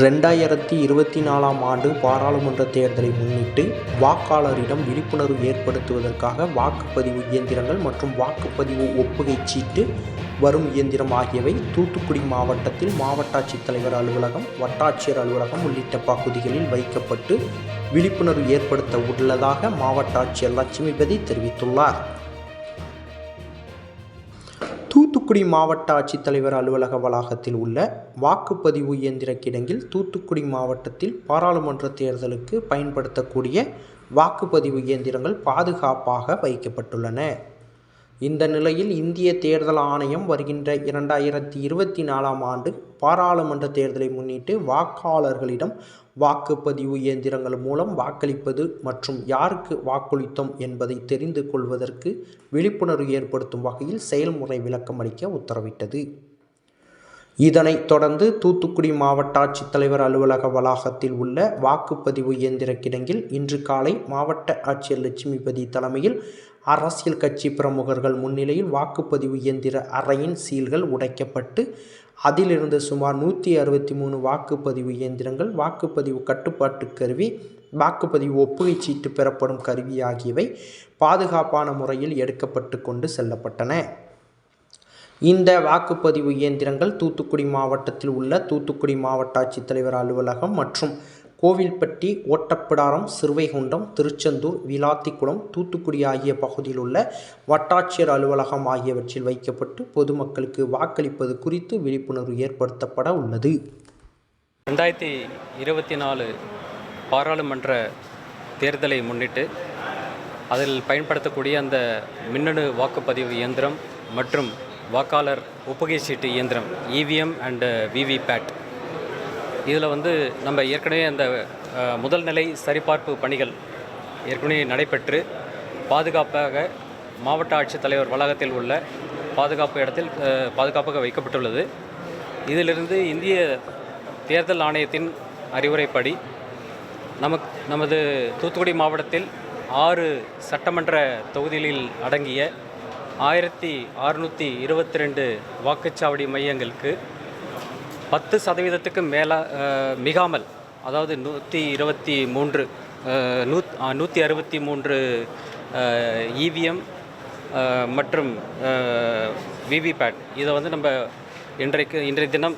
ரெண்டாயிரத்தி இருபத்தி நாலாம் ஆண்டு பாராளுமன்ற தேர்தலை முன்னிட்டு வாக்காளரிடம் விழிப்புணர்வு ஏற்படுத்துவதற்காக வாக்குப்பதிவு இயந்திரங்கள் மற்றும் வாக்குப்பதிவு ஒப்புகைச் சீட்டு வரும் இயந்திரம் ஆகியவை தூத்துக்குடி மாவட்டத்தில் மாவட்ட ஆட்சித்தலைவர் அலுவலகம் வட்டாட்சியர் அலுவலகம் உள்ளிட்ட பகுதிகளில் வைக்கப்பட்டு விழிப்புணர்வு ஏற்படுத்த உள்ளதாக மாவட்ட ஆட்சியர் லட்சுமிபதி தெரிவித்துள்ளார். தூத்துக்குடி மாவட்ட ஆட்சித்தலைவர் அலுவலக வளாகத்தில் உள்ள வாக்குப்பதிவு இயந்திர கிடங்கில் தூத்துக்குடி மாவட்டத்தில் பாராளுமன்ற தேர்தலுக்கு பயன்படுத்தக்கூடிய வாக்குப்பதிவு இயந்திரங்கள் பாதுகாப்பாக வைக்கப்பட்டுள்ளன. இந்த நிலையில் இந்திய தேர்தல் ஆணையம் வருகின்ற இரண்டாயிரத்தி இருபத்தி நாலாம் ஆண்டு பாராளுமன்ற தேர்தலை முன்னிட்டு வாக்காளர்களிடம் வாக்குப்பதிவு இயந்திரங்கள் மூலம் வாக்களிப்பது மற்றும் யாருக்கு வாக்களித்தோம் என்பதை தெரிந்து கொள்வதற்கு விழிப்புணர்வு ஏற்படுத்தும் வகையில் செயல்முறை விளக்கம் அளிக்க உத்தரவிட்டது. இதனைத் தொடர்ந்து தூத்துக்குடி மாவட்ட ஆட்சித்தலைவர் அலுவலக வளாகத்தில் உள்ள வாக்குப்பதிவு இயந்திர கிடங்கில் இன்று காலை மாவட்ட ஆட்சியர் லட்சுமிபதி தலைமையில் அரசியல் கட்சி பிரமுகர்கள் முன்னிலையில் வாக்குப்பதிவு இயந்திர அறையின் சீல்கள் உடைக்கப்பட்டு அதிலிருந்து சுமார் நூற்றி அறுபத்தி மூணு வாக்குப்பதிவு இயந்திரங்கள் வாக்குப்பதிவு கட்டுப்பாட்டு கருவி வாக்குப்பதிவு ஒப்புகைச் சீட்டு பெறப்படும் கருவி ஆகியவை பாதுகாப்பான முறையில் எடுக்கப்பட்டு கொண்டு செல்லப்பட்டன. இந்த வாக்குப்பதிவு இயந்திரங்கள் தூத்துக்குடி மாவட்டத்தில் உள்ள தூத்துக்குடி மாவட்ட ஆட்சித்தலைவர் அலுவலகம் மற்றும் கோவில்பட்டி ஓட்டப்பிடாரம் சிறுவைகுண்டம் திருச்செந்தூர் விளாத்திக்குளம் தூத்துக்குடி ஆகிய பகுதியில் உள்ள வட்டாட்சியர் அலுவலகம் ஆகியவற்றில் வைக்கப்பட்டு பொதுமக்களுக்கு வாக்களிப்பது குறித்து விழிப்புணர்வு ஏற்படுத்தப்பட உள்ளது. ரெண்டாயிரத்தி இருபத்தி நாலு பாராளுமன்ற தேர்தலை முன்னிட்டு அதில் பயன்படுத்தக்கூடிய அந்த மின்னணு வாக்குப்பதிவு இயந்திரம் மற்றும் வாக்காளர் ஒப்புகை சீட்டு இயந்திரம் இவிஎம் அண்டு விவிபேட் இதில் வந்து நம்ம ஏற்கனவே அந்த முதல் நிலை சரிபார்ப்பு பணிகள் ஏற்கனவே நடைபெற்று பாதுகாப்பாக மாவட்ட ஆட்சித்தலைவர் வளாகத்தில் உள்ள பாதுகாப்பு இடத்தில் பாதுகாப்பாக வைக்கப்பட்டுள்ளது. இதிலிருந்து இந்திய தேர்தல் ஆணையத்தின் அறிவுரைப்படி நமக்கு நமது தூத்துக்குடி மாவட்டத்தில் ஆறு சட்டமன்ற தொகுதிகளில் அடங்கிய ஆயிரத்தி அறுநூற்றி இருபத்தி ரெண்டு வாக்குச்சாவடி மையங்களுக்கு பத்து சதவீதத்துக்கு மேலே மிகாமல் அதாவது நூற்றி இருபத்தி மூன்று நூத் நூற்றி அறுபத்தி மூன்று இவிஎம் மற்றும் விவிபேட் இதை வந்து நம்ம இன்றைக்கு இன்றைய தினம்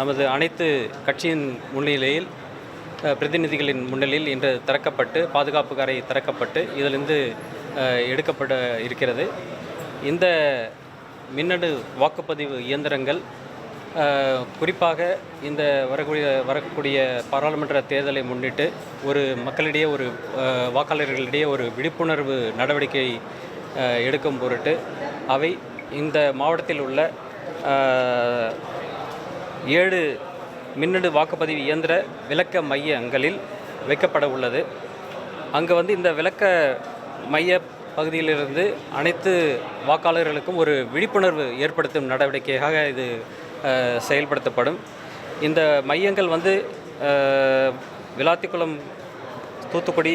நமது அனைத்து கட்சியின் முன்னிலையில் பிரதிநிதிகளின் முன்னிலையில் இன்று திறக்கப்பட்டு பாதுகாப்பு கரை திறக்கப்பட்டு இதிலிருந்து எடுக்கப்பட இருக்கிறது. இந்த மின்னணு வாக்குப்பதிவு இயந்திரங்கள் குறிப்பாக இந்த வரக்கூடிய வரக்கூடிய பாராளுமன்ற தேர்தலை முன்னிட்டு ஒரு மக்களிடையே ஒரு வாக்காளர்களிடையே ஒரு விழிப்புணர்வு நடவடிக்கை எடுக்கும் பொருட்டு அவை இந்த மாவட்டத்தில் உள்ள ஏழு மின்னணு வாக்குப்பதிவு இயந்திர விளக்க மையங்களில் வைக்கப்பட உள்ளது. அங்கே வந்து இந்த விளக்க மைய பகுதியிலிருந்து அனைத்து வாக்காளர்களுக்கும் ஒரு விழிப்புணர்வு ஏற்படுத்தும் நடவடிக்கையாக இது செயல்படுத்தப்படும். இந்த மையங்கள் வந்து விளாத்திக்குளம் தூத்துக்குடி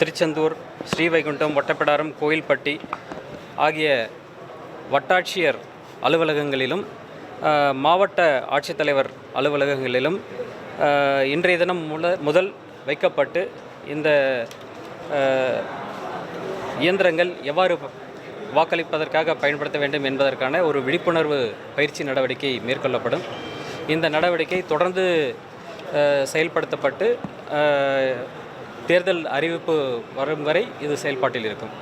திருச்செந்தூர் ஸ்ரீவைகுண்டம் ஒட்டப்பிடாரம் கோயில்பட்டி ஆகிய வட்டாட்சியர் அலுவலகங்களிலும் மாவட்ட ஆட்சித்தலைவர் அலுவலகங்களிலும் இன்றைய தினம் முல முதல் வைக்கப்பட்டு இந்த இயந்திரங்கள் எவ்வாறு வாக்களிப்பதற்காக பயன்படுத்த வேண்டும் என்பதற்கான ஒரு விழிப்புணர்வு பயிற்சி நடவடிக்கை மேற்கொள்ளப்படும். இந்த நடவடிக்கை தொடர்ந்து செயல்படுத்தப்பட்டு தேர்தல் அறிவிப்பு வரும் வரை இது செயல்பாட்டில் இருக்கும்.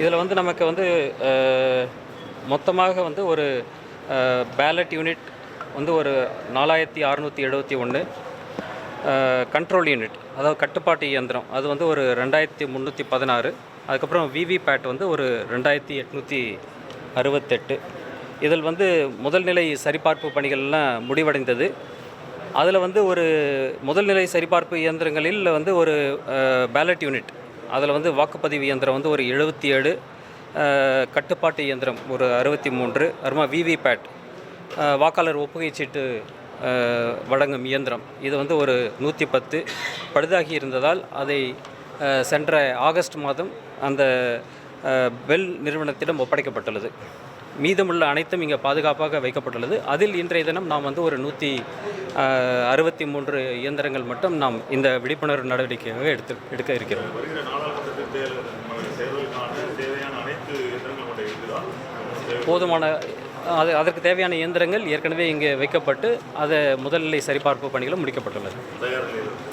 இதில் வந்து நமக்கு வந்து மொத்தமாக வந்து ஒரு பேலட் யூனிட் வந்து ஒரு நாலாயிரத்தி அறநூற்றி எழுபத்தி ஒன்று கண்ட்ரோல் யூனிட் அதாவது கட்டுப்பாட்டு இயந்திரம். அது வந்து ஒரு ரெண்டாயிரத்தி முந்நூற்றி பதினாறு. அதுக்கப்புறம் விவிபேட் வந்து ஒரு ரெண்டாயிரத்தி எட்நூற்றி அறுபத்தெட்டு. இதில் வந்து முதல்நிலை சரிபார்ப்பு பணிகள்லாம் முடிவடைந்தது. அதில் வந்து ஒரு முதல்நிலை சரிபார்ப்பு இயந்திரங்களில் வந்து ஒரு பேலட் யூனிட் அதில் வந்து வாக்குப்பதிவு இயந்திரம் வந்து ஒரு எழுபத்தி ஏழு கட்டுப்பாட்டு இயந்திரம் ஒரு அறுபத்தி மூன்று. அப்புறமா விவிபேட் வாக்காளர் ஒப்புகை சீட்டு வழங்கும் இயந்திரம். இது வந்து ஒரு நூற்றி பத்து பழுதாகி இருந்ததால் அதை சென்ற ஆகஸ்ட் மாதம் அந்த பெல் நிறுவனத்திடம் ஒப்படைக்கப்பட்டுள்ளது. மீதமுள்ள அனைத்தும் இங்கே பாதுகாப்பாக வைக்கப்பட்டுள்ளது. அதில் இன்றைய தினம் நாம் வந்து ஒரு நூற்றி அறுபத்தி மூன்று இயந்திரங்கள் மட்டும் நாம் இந்த விழிப்புணர்வு நடவடிக்கையாக எடுத்து எடுக்க இருக்கிறோம். போதுமான அது அதற்கு தேவையான இயந்திரங்கள் ஏற்கனவே இங்கே வைக்கப்பட்டு அதை முதல்நிலை சரிபார்ப்பு பணிகளும் முடிக்கப்பட்டுள்ளது.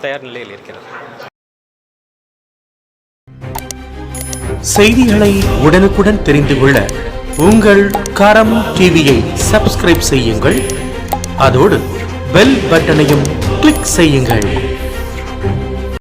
தயார் நிலையில் இருக்கிறது. செய்திகளை உடனுக்குடன் தெரிந்து கொள்ள உங்கள் கரம் டிவியை சப்ஸ்கிரைப் செய்யுங்கள். அதோடு பெல் பட்டனையும் கிளிக் செய்யுங்கள்.